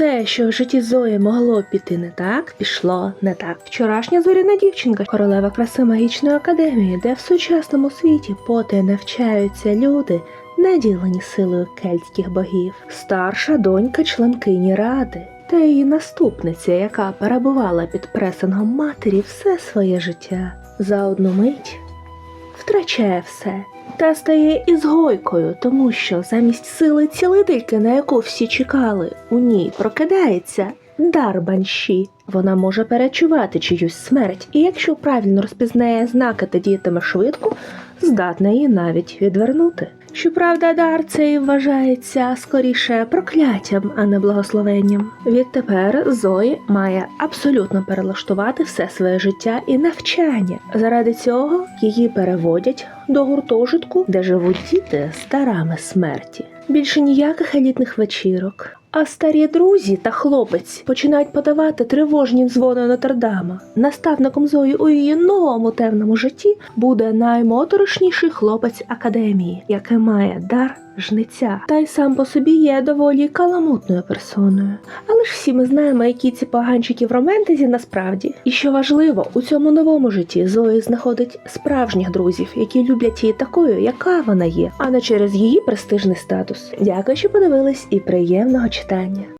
Все, що в житті Зої могло піти не так, пішло не так. Вчорашня зоряна дівчинка, королева краси магічної академії, де в сучасному світі поти навчаються люди, наділені силою кельтських богів. Старша донька членкині ради. Та її наступниця, яка перебувала під пресингом матері все своє життя, за одну мить втрачає все та стає ізгойкою, тому що замість сили цілительки, на яку всі чекали, у ній прокидається дар банші. Вона може перечувати чиюсь смерть, і якщо правильно розпізнає знаки та діятиме швидко, здатна її навіть відвернути. Щоправда, дар цей вважається скоріше прокляттям, а не благословенням. Відтепер Зої має абсолютно перелаштувати все своє життя і навчання. Заради цього її переводять до гуртожитку, де живуть діти з дарами смерті. Більше ніяких елітних вечірок. А старі друзі та хлопець починають подавати тривожні дзвони Нотр-Дама. Наставником Зої у її новому темному житті буде наймоторошніший хлопець академії, який має дар жниця, та й сам по собі є доволі каламутною персоною. Але ж всі ми знаємо, які ці поганчики в романтизі насправді. І що важливо, у цьому новому житті Зої знаходить справжніх друзів, які люблять її такою, яка вона є, а не через її престижний статус. Дякую, що подивились, і приємного читання.